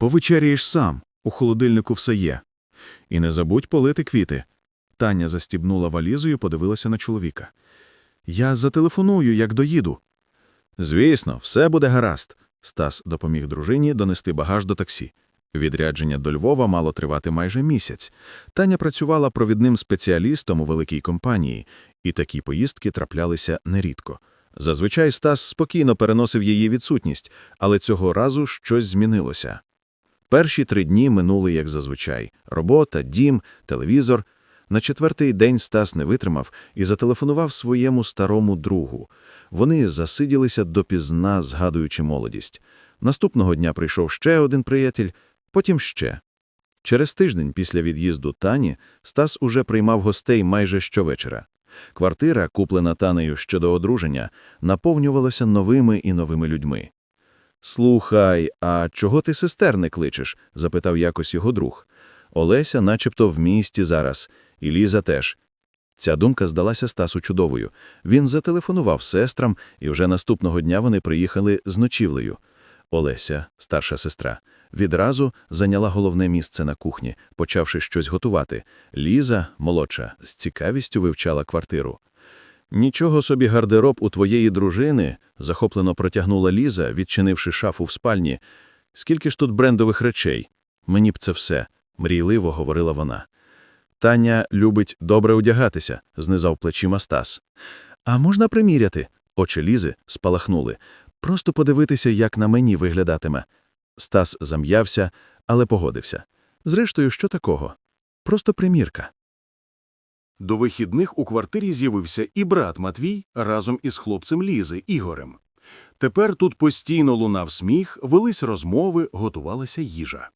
Повечеряєш сам, у холодильнику все є. І не забудь полити квіти. Таня застібнула валізою, подивилася на чоловіка. Я зателефоную, як доїду. Звісно, все буде гаразд. Стас допоміг дружині донести багаж до таксі. Відрядження до Львова мало тривати майже місяць. Таня працювала провідним спеціалістом у великій компанії, і такі поїздки траплялися нерідко. Зазвичай Стас спокійно переносив її відсутність, але цього разу щось змінилося. Перші три дні минули, як зазвичай. Робота, дім, телевізор. На четвертий день Стас не витримав і зателефонував своєму старому другу. Вони засиділися допізна, згадуючи молодість. Наступного дня прийшов ще один приятель, потім ще. Через тиждень після від'їзду Тані Стас уже приймав гостей майже щовечора. Квартира, куплена Танею щодо одруження, наповнювалася новими і новими людьми. Слухай, а чого ти сестер не кличеш? запитав якось його друг. Олеся начебто в місті зараз, і Ліза теж. Ця думка здалася Стасу чудовою. Він зателефонував сестрам, і вже наступного дня вони приїхали з ночівлею. Олеся, старша сестра, відразу зайняла головне місце на кухні, почавши щось готувати. Ліза, молодша, з цікавістю вивчала квартиру. Нічого собі гардероб у твоєї дружини, захоплено протягнула Ліза, відчинивши шафу в спальні. Скільки ж тут брендових речей? Мені б це все, мрійливо говорила вона. Таня любить добре одягатися, знизав плечима Стас. А можна приміряти? Очі Лізи спалахнули. Просто подивитися, як на мені виглядатиме. Стас зам'явся, але погодився. Зрештою, що такого? Просто примірка. До вихідних у квартирі з'явився і брат Матвій разом із хлопцем Лізи Ігорем. Тепер тут постійно лунав сміх, велись розмови, готувалася їжа.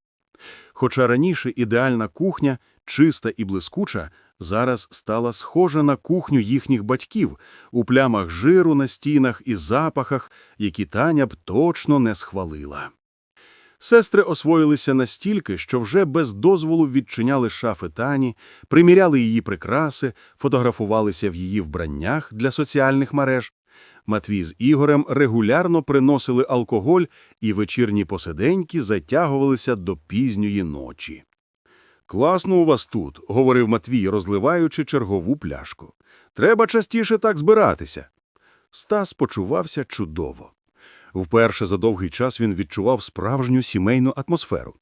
Хоча раніше ідеальна кухня, чиста і блискуча, зараз стала схожа на кухню їхніх батьків у плямах жиру на стінах і запахах, які Таня б точно не схвалила. Сестри освоїлися настільки, що вже без дозволу відчиняли шафи Тані, приміряли її прикраси, фотографувалися в її вбраннях для соціальних мереж. Матвій з Ігорем регулярно приносили алкоголь, і вечірні посиденьки затягувалися до пізньої ночі. «Класно у вас тут», – говорив Матвій, розливаючи чергову пляшку. «Треба частіше так збиратися». Стас почувався чудово. Вперше за довгий час він відчував справжню сімейну атмосферу.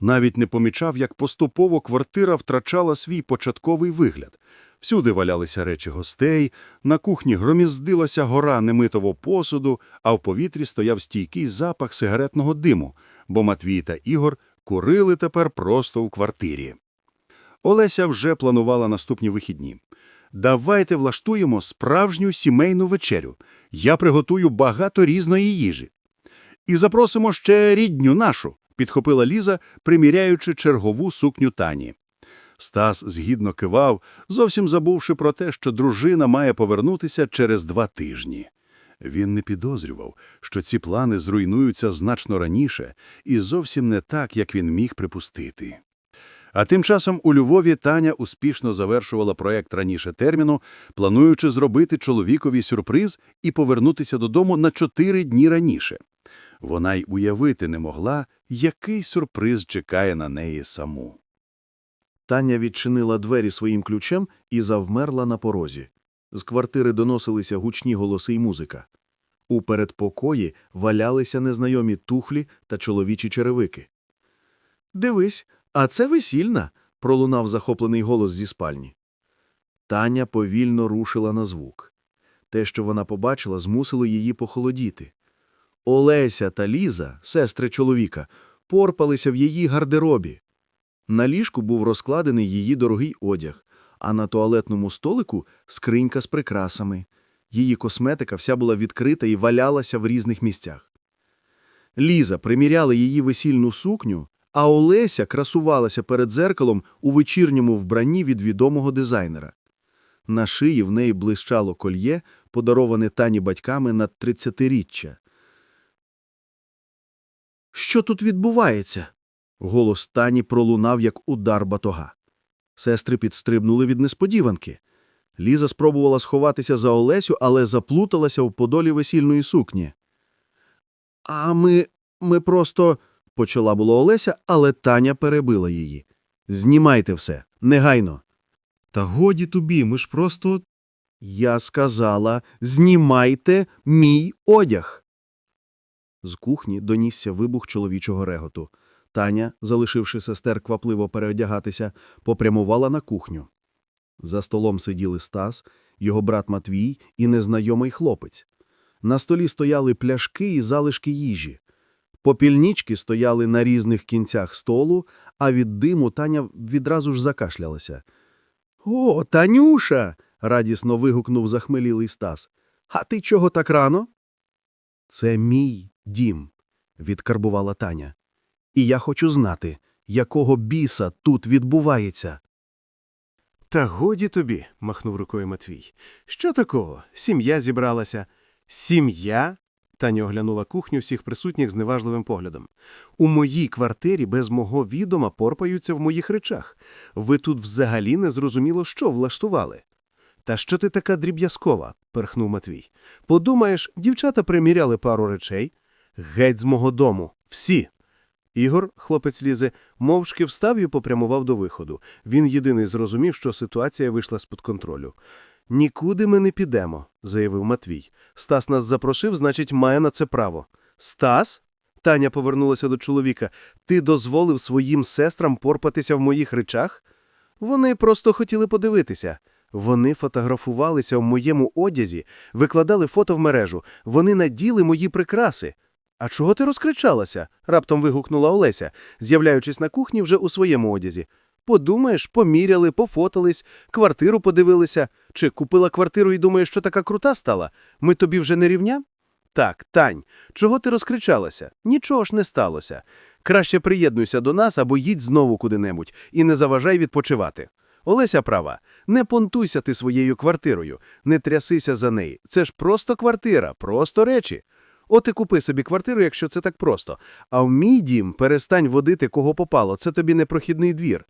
Навіть не помічав, як поступово квартира втрачала свій початковий вигляд. Всюди валялися речі гостей, на кухні громіздилася гора немитого посуду, а в повітрі стояв стійкий запах сигаретного диму, бо Матвій та Ігор курили тепер просто у квартирі. Олеся вже планувала наступні вихідні. Давайте влаштуємо справжню сімейну вечерю. Я приготую багато різної їжі. І запросимо ще рідню нашу, підхопила Ліза, приміряючи чергову сукню Тані. Стас згідно кивав, зовсім забувши про те, що дружина має повернутися через два тижні. Він не підозрював, що ці плани зруйнуються значно раніше і зовсім не так, як він міг припустити. А тим часом у Львові Таня успішно завершувала проект раніше терміну, плануючи зробити чоловікові сюрприз і повернутися додому на чотири дні раніше. Вона й уявити не могла, який сюрприз чекає на неї саму. Таня відчинила двері своїм ключем і завмерла на порозі. З квартири доносилися гучні голоси й музика. У передпокої валялися незнайомі туфлі та чоловічі черевики. Дивись, а це весільна. пролунав захоплений голос зі спальні. Таня повільно рушила на звук. Те, що вона побачила, змусило її похолодіти. Олеся та Ліза, сестри чоловіка, порпалися в її гардеробі. На ліжку був розкладений її дорогий одяг, а на туалетному столику скринька з прикрасами. Її косметика вся була відкрита і валялася в різних місцях. Ліза приміряла її весільну сукню, а Олеся красувалася перед дзеркалом у вечірньому вбранні від відомого дизайнера. На шиї в неї блищало кольє, подароване тані батьками на 30-річчя. Що тут відбувається? Голос Тані пролунав, як удар батога. Сестри підстрибнули від несподіванки. Ліза спробувала сховатися за Олесю, але заплуталася в подолі весільної сукні. А ми. ми просто. Почала було Олеся, але Таня перебила її. Знімайте все, негайно. Та годі тобі, ми ж просто. Я сказала, знімайте мій одяг. З кухні донісся вибух чоловічого реготу. Таня, залишивши сестер квапливо переодягатися, попрямувала на кухню. За столом сиділи Стас, його брат Матвій і незнайомий хлопець. На столі стояли пляшки і залишки їжі. Попільнички стояли на різних кінцях столу, а від диму Таня відразу ж закашлялася. О, Танюша. радісно вигукнув захмелілий Стас. А ти чого так рано? Це мій дім, відкарбувала Таня. І я хочу знати, якого біса тут відбувається. Та годі тобі, махнув рукою Матвій. Що такого? Сім'я зібралася. Сім'я? Таня оглянула кухню всіх присутніх з неважливим поглядом. У моїй квартирі без мого відома порпаються в моїх речах. Ви тут взагалі не зрозуміло, що влаштували. Та що ти така дріб'язкова? перхнув Матвій. Подумаєш, дівчата приміряли пару речей. Геть з мого дому. Всі. Ігор, хлопець лізе, мовчки встав і попрямував до виходу. Він єдиний зрозумів, що ситуація вийшла з-під контролю. Нікуди ми не підемо, заявив Матвій. Стас нас запросив, значить, має на це право. Стас? Таня повернулася до чоловіка. Ти дозволив своїм сестрам порпатися в моїх речах? Вони просто хотіли подивитися. Вони фотографувалися в моєму одязі, викладали фото в мережу. Вони наділи мої прикраси. А чого ти розкричалася? раптом вигукнула Олеся, з'являючись на кухні вже у своєму одязі. Подумаєш, поміряли, пофотались, квартиру подивилися. Чи купила квартиру і думаєш, що така крута стала? Ми тобі вже не рівня? Так, Тань, чого ти розкричалася? Нічого ж не сталося. Краще приєднуйся до нас або їдь знову куди-небудь і не заважай відпочивати. Олеся права, не понтуйся ти своєю квартирою, не трясися за неї. Це ж просто квартира, просто речі. От і купи собі квартиру, якщо це так просто. А в мій дім перестань водити кого попало, це тобі не прохідний двір.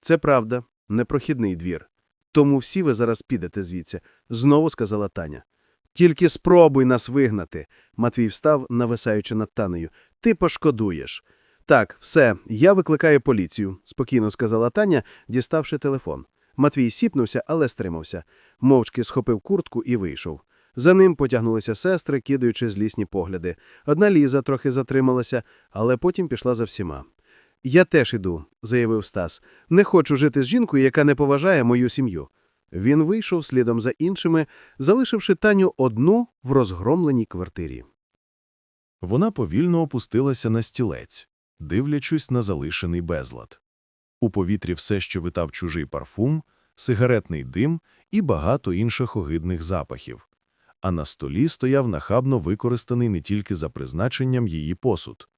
Це правда, непрохідний двір. Тому всі ви зараз підете звідси, знову сказала Таня. Тільки спробуй нас вигнати. Матвій встав, нависаючи над Танею. Ти пошкодуєш. Так, все, я викликаю поліцію, спокійно сказала Таня, діставши телефон. Матвій сіпнувся, але стримався. Мовчки схопив куртку і вийшов. За ним потягнулися сестри, кидаючи злісні погляди. Одна Ліза трохи затрималася, але потім пішла за всіма. Я теж іду, заявив Стас. Не хочу жити з жінкою, яка не поважає мою сім'ю. Він вийшов слідом за іншими, залишивши Таню одну в розгромленій квартирі. Вона повільно опустилася на стілець, дивлячись на залишений безлад. У повітрі все, що витав чужий парфум, сигаретний дим і багато інших огидних запахів. А на столі стояв нахабно використаний не тільки за призначенням її посуд.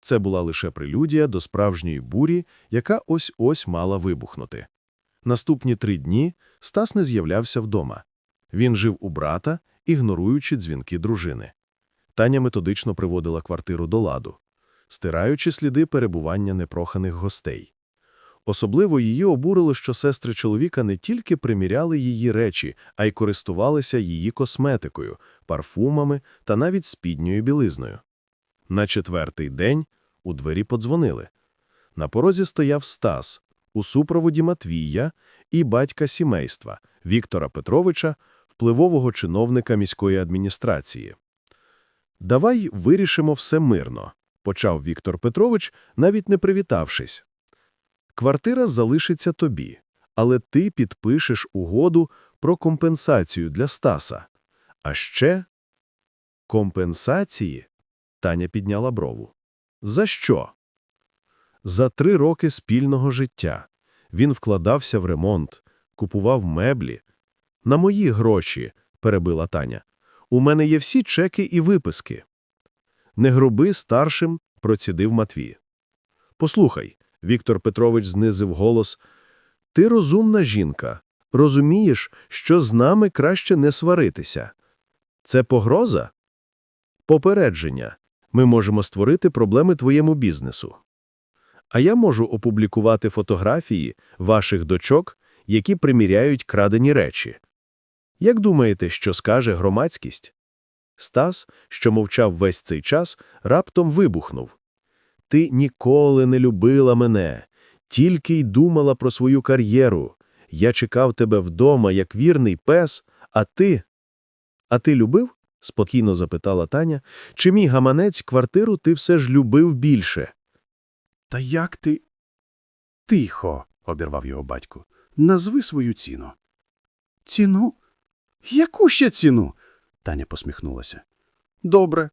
Це була лише прелюдія до справжньої бурі, яка ось-ось мала вибухнути. Наступні три дні Стас не з'являвся вдома. Він жив у брата, ігноруючи дзвінки дружини. Таня методично приводила квартиру до ладу, стираючи сліди перебування непроханих гостей. Особливо її обурило, що сестри чоловіка не тільки приміряли її речі, а й користувалися її косметикою, парфумами та навіть спідньою білизною. На четвертий день у двері подзвонили. На порозі стояв Стас, у супроводі Матвія і батька сімейства Віктора Петровича, впливового чиновника міської адміністрації. «Давай вирішимо все мирно», – почав Віктор Петрович, навіть не привітавшись. «Квартира залишиться тобі, але ти підпишеш угоду про компенсацію для Стаса. А ще…» «Компенсації?» – Таня підняла брову. «За що?» За три роки спільного життя. Він вкладався в ремонт, купував меблі. На мої гроші, перебила Таня. У мене є всі чеки і виписки. Не груби старшим, процідив Матвій. Послухай, Віктор Петрович знизив голос. Ти розумна жінка. Розумієш, що з нами краще не сваритися. Це погроза? Попередження. Ми можемо створити проблеми твоєму бізнесу. А я можу опублікувати фотографії ваших дочок, які приміряють крадені речі. Як думаєте, що скаже громадськість? Стас, що мовчав весь цей час, раптом вибухнув. Ти ніколи не любила мене, тільки й думала про свою кар'єру. Я чекав тебе вдома, як вірний пес, а ти. А ти любив? Спокійно запитала Таня. Чи мій гаманець квартиру ти все ж любив більше? Та як ти? Тихо, обірвав його батько. Назви свою ціну. Ціну? Яку ще ціну? Таня посміхнулася. Добре.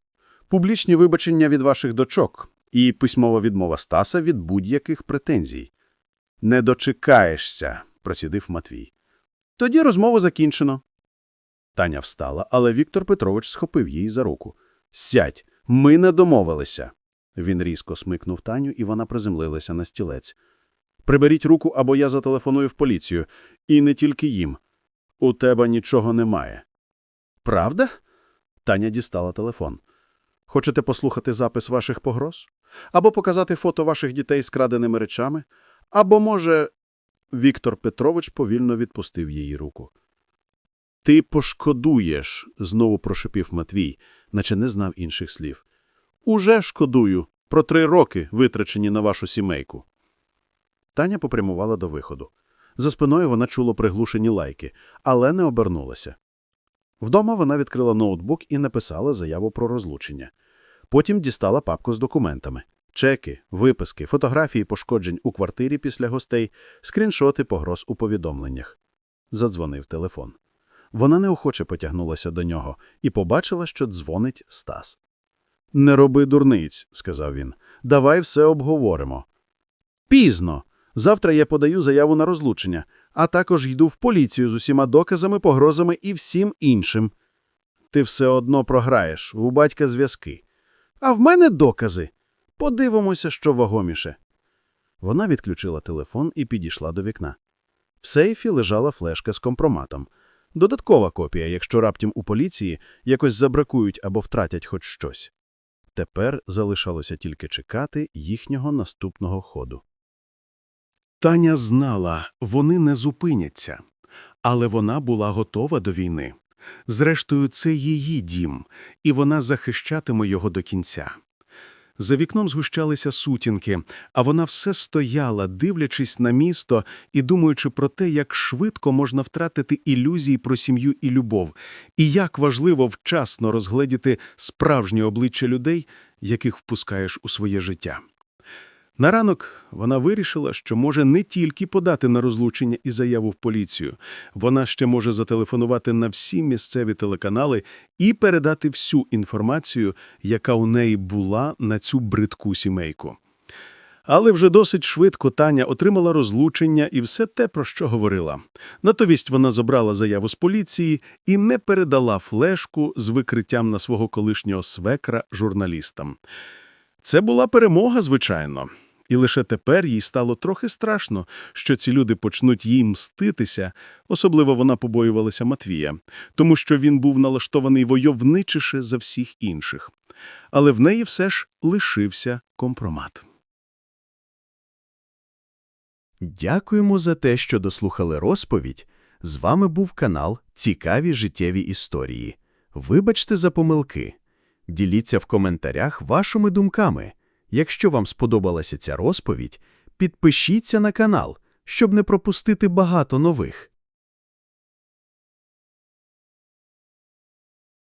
Публічні вибачення від ваших дочок і письмова відмова Стаса від будь-яких претензій. Не дочекаєшся, процідив Матвій. Тоді розмову закінчено. Таня встала, але Віктор Петрович схопив її за руку. Сядь, ми не домовилися. Він різко смикнув Таню, і вона приземлилася на стілець. Приберіть руку, або я зателефоную в поліцію. І не тільки їм. У тебе нічого немає. Правда? Таня дістала телефон. Хочете послухати запис ваших погроз? Або показати фото ваших дітей з краденими речами? Або, може, Віктор Петрович повільно відпустив її руку. Ти пошкодуєш, знову прошепів Матвій, наче не знав інших слів. Уже шкодую про три роки, витрачені на вашу сімейку. Таня попрямувала до виходу. За спиною вона чула приглушені лайки, але не обернулася. Вдома вона відкрила ноутбук і написала заяву про розлучення. Потім дістала папку з документами. Чеки, виписки, фотографії пошкоджень у квартирі після гостей, скріншоти погроз у повідомленнях. Задзвонив телефон. Вона неохоче потягнулася до нього і побачила, що дзвонить Стас. Не роби дурниць, сказав він. Давай все обговоримо. Пізно. Завтра я подаю заяву на розлучення, а також йду в поліцію з усіма доказами, погрозами і всім іншим. Ти все одно програєш, у батька зв'язки. А в мене докази. Подивимося, що вагоміше. Вона відключила телефон і підійшла до вікна. В сейфі лежала флешка з компроматом. Додаткова копія, якщо раптом у поліції якось забракують або втратять хоч щось. Тепер залишалося тільки чекати їхнього наступного ходу. Таня знала, вони не зупиняться, але вона була готова до війни. Зрештою, це її дім, і вона захищатиме його до кінця. За вікном згущалися сутінки, а вона все стояла, дивлячись на місто і думаючи про те, як швидко можна втратити ілюзії про сім'ю і любов, і як важливо вчасно розгледіти справжнє обличчя людей, яких впускаєш у своє життя. На ранок вона вирішила, що може не тільки подати на розлучення і заяву в поліцію, вона ще може зателефонувати на всі місцеві телеканали і передати всю інформацію, яка у неї була на цю бридку сімейку. Але вже досить швидко Таня отримала розлучення і все те, про що говорила. Натомість вона забрала заяву з поліції і не передала флешку з викриттям на свого колишнього свекра журналістам. Це була перемога, звичайно. І лише тепер їй стало трохи страшно, що ці люди почнуть їй мститися, особливо вона побоювалася Матвія, тому що він був налаштований войовничіше за всіх інших. Але в неї все ж лишився компромат. Дякуємо за те, що дослухали розповідь. З вами був канал Цікаві життєві історії. Вибачте за помилки. Діліться в коментарях вашими думками. Якщо вам сподобалася ця розповідь, підпишіться на канал, щоб не пропустити багато нових.